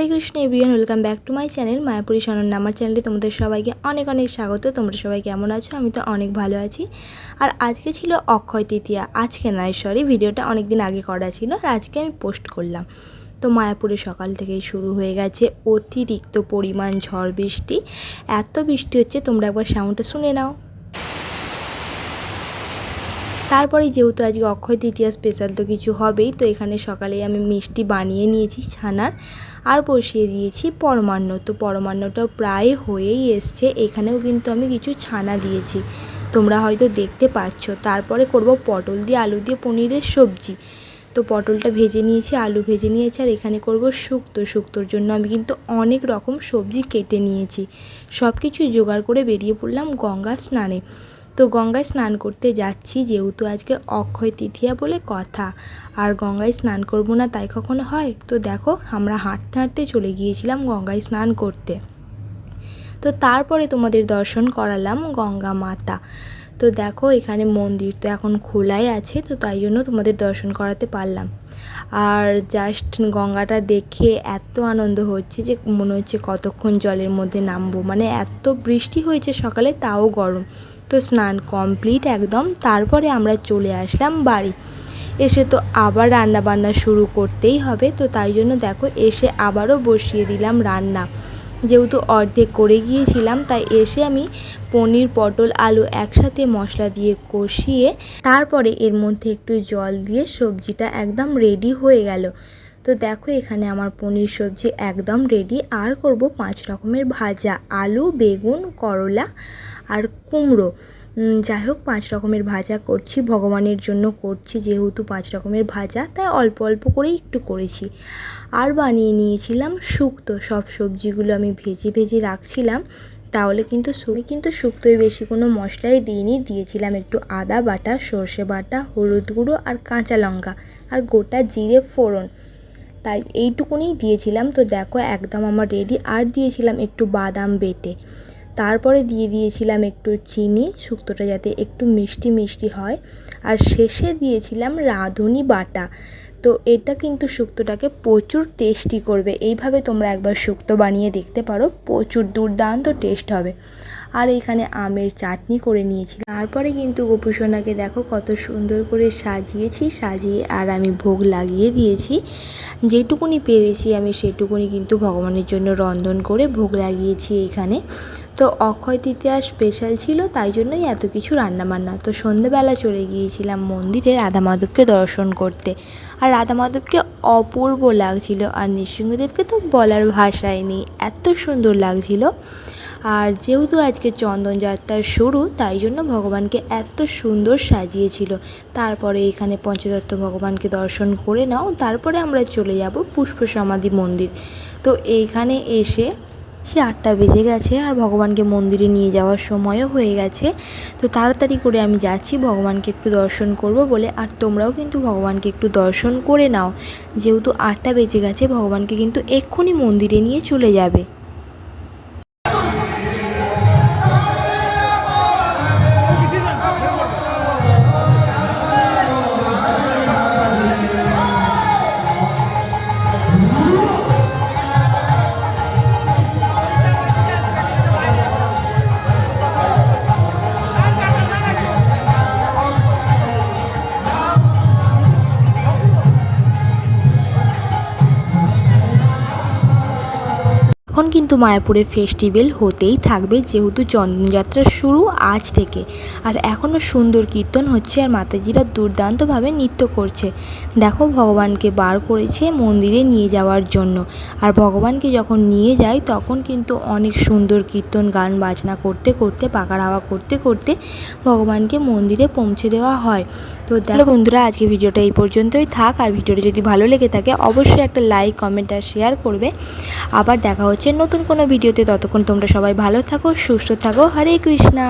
Hare Krishna, everyone, welcome back to my channel Mayapuri Sananya আমার চ্যানেলে তোমাদের সবাইকে অনেক অনেক স্বাগত। তোমরা সবাই কেমন আছো? আমি তো অনেক ভালো আছি। আর আজকে ছিল অক্ষয় তৃতীয়া, আজকে নয় সরি ভিডিওটা অনেক দিন আগে করা ছিল আর আজকে আমি পোস্ট করলাম। তো মায়াপুরে সকাল থেকেই শুরু হয়ে গেছে অতিরিক্ত পরিমাণ ঝড় বৃষ্টি। এত বৃষ্টি হচ্ছে, তোমরা একবার সাউন্ডটা শুনে নাও। তারপরে যেহেতু আজকে অক্ষয় তৃতীয়া স্পেশাল তো কিছু হবেই, তো এখানে সকালে আমি মিষ্টি বানিয়ে নিয়েছি ছানার আর বসিয়ে দিয়েছি পরমান্ন। তো পরমান্নটাও প্রায় হয়েই এসছে, এখানেও কিন্তু আমি কিছু ছানা দিয়েছি। তোমরা হয়তো দেখতে পাচ্ছ, তারপরে করব পটল দিয়ে আলু দিয়ে পনিরের সবজি। তো পটলটা ভেজে নিয়েছি, আলু ভেজে নিয়েছি আর এখানে করব শুক্তো। শুক্তোর জন্য আমি কিন্তু অনেক রকম সবজি কেটে নিয়েছি। সব কিছুই জোগাড় করে বেরিয়ে পড়লাম গঙ্গা স্নানে। তো গঙ্গায় স্নান করতে যাচ্ছি, যেহেতু আজকে অক্ষয় তৃতীয়া বলে কথা। আর গঙ্গায় স্নান করব না তাই কখনো হয়? তো দেখো, আমরা হাঁটতে হাঁটতে চলে গিয়েছিলাম গঙ্গায় স্নান করতে। তো তারপরে তোমাদের দর্শন করালাম গঙ্গা মাতা। তো দেখো, এখানে মন্দির তো এখন খোলাই আছে, তো তাই জন্য তোমাদের দর্শন করাতে পারলাম। আর জাস্ট গঙ্গাটা দেখে এত আনন্দ হচ্ছে যে মনে হচ্ছে কতক্ষণ জলের মধ্যে নামবো। মানে এত বৃষ্টি হয়েছে সকালে, তাও গরম। তো স্নান কমপ্লিট একদম, তারপরে আমরা চলে আসলাম বাড়ি। এসে তো আবার রান্না বান্না শুরু করতেই হবে, তো তাই জন্য দেখো এসে আবারও বসিয়ে দিলাম রান্না। যেহেতু অর্ধেক করে গিয়েছিলাম, তাই এসে আমি পনির, পটল, আলু একসাথে মশলা দিয়ে কষিয়ে, তারপরে এর মধ্যে একটু জল দিয়ে সবজিটা একদম রেডি হয়ে গেল। তো দেখো এখানে আমার পনির সবজি একদম রেডি আর করব পাঁচ রকমের ভাজা। আলু, বেগুন, করলা আর কুমড়ো। যাই হোক, পাঁচ রকমের ভাজা করছি। ভগবানের জন্য করছি, যেহেতু পাঁচ রকমের ভাজা, তাই অল্প অল্প করেই একটু করেছি। আর বানিয়ে নিয়েছিলাম শুক্তো। সব সবজিগুলো আমি ভেজে ভেজে রাখছিলাম। তাহলে কিন্তু আমি কিন্তু শুক্তোয় বেশি কোনো মশলাই দিইনি। দিয়েছিলাম একটু আদা বাটা, সর্ষে বাটা, হলুদ গুঁড়ো আর কাঁচা লঙ্কা আর গোটা জিরে ফোড়ন। তাই এইটুকুনি দিয়েছিলাম। তো দেখো, একদম আমার রেডি আর দিয়েছিলাম একটু বাদাম বেটে। তারপরে দিয়ে দিয়েছিলাম একটু চিনি, শুক্তোটা যাতে একটু মিষ্টি মিষ্টি হয়। আর শেষে দিয়েছিলাম রাঁধুনি বাটা। তো এটা কিন্তু শুক্তোটাকে প্রচুর টেস্টি করবে। এইভাবে তোমরা একবার শুক্তো বানিয়ে দেখতে পারো, প্রচুর দুর্দান্ত টেস্ট হবে। আর এখানে আমের চাটনি করে নিয়েছি তারপরে কিন্তু গোপুসোনাকে দেখো কত সুন্দর করে সাজিয়েছি, সাজিয়ে আর আমি ভোগ লাগিয়ে দিয়েছি। যেটুকুনি পেরেছি আমি সেটুকুনি কিন্তু ভগবানের জন্য রন্ধন করে ভোগ লাগিয়েছি এখানে। তো অক্ষয় তৃতীয়া স্পেশাল ছিল, তাই জন্যই এত কিছু রান্নাবান্না। তো সন্ধেবেলা চলে গিয়েছিলাম মন্দিরে রাধা মাধবকে দর্শন করতে। আর রাধা মাধবকে অপূর্ব লাগছিল, আর নৃসিংহদেবকে তো বলার ভাষাই নেই, এত সুন্দর লাগছিল। আর যেহেতু আজকে চন্দনযাত্রার শুরু, তাই জন্য ভগবানকে এত সুন্দর সাজিয়েছিল। তারপরে এখানে পঞ্চদত্ত ভগবানকে দর্শন করে নাও, তারপরে আমরা চলে যাব পুষ্প সমাধি মন্দির। তো এইখানে এসে সে আটটা বেজে গেছে আর ভগবানকে মন্দিরে নিয়ে যাওয়ার সময়ও হয়ে গেছে। তো তাড়াতাড়ি করে আমি যাচ্ছি, ভগবানকে একটু দর্শন করব বলে। আর তোমরাও কিন্তু ভগবানকে একটু দর্শন করে নাও। যেহেতু আটটা বেজে গেছে, ভগবানকে কিন্তু এক্ষুনি মন্দিরে নিয়ে চলে যাবে। এখন কিন্তু মায়াপুরে ফেস্টিভ্যাল হতেই থাকবে, যেহেতু চন্দনযাত্রা শুরু আজ থেকে। আর এখনও সুন্দর কীর্তন হচ্ছে আর মাতাজিরা দুর্দান্তভাবে নৃত্য করছে। দেখো, ভগবানকে বার করেছে মন্দিরে নিয়ে যাওয়ার জন্য। আর ভগবানকে যখন নিয়ে যায়, তখন কিন্তু অনেক সুন্দর কীর্তন গান, বাজনা করতে করতে, পাকার হাওয়া করতে করতে ভগবানকে মন্দিরে পৌঁছে দেওয়া হয়। তো দেখো বন্ধুরা আজকে ভিডিওটা এই পর্যন্তই থাক। আর ভিডিওটা যদি ভালো লেগে থাকে, অবশ্যই একটা লাইক কমেন্ট আর শেয়ার করবে। আবার দেখা হচ্ছে নতুন কোনো ভিডিওতে। ততক্ষণ তোমরা সবাই ভালো থাকো, সুস্থ থাকো। হরে কৃষ্ণা।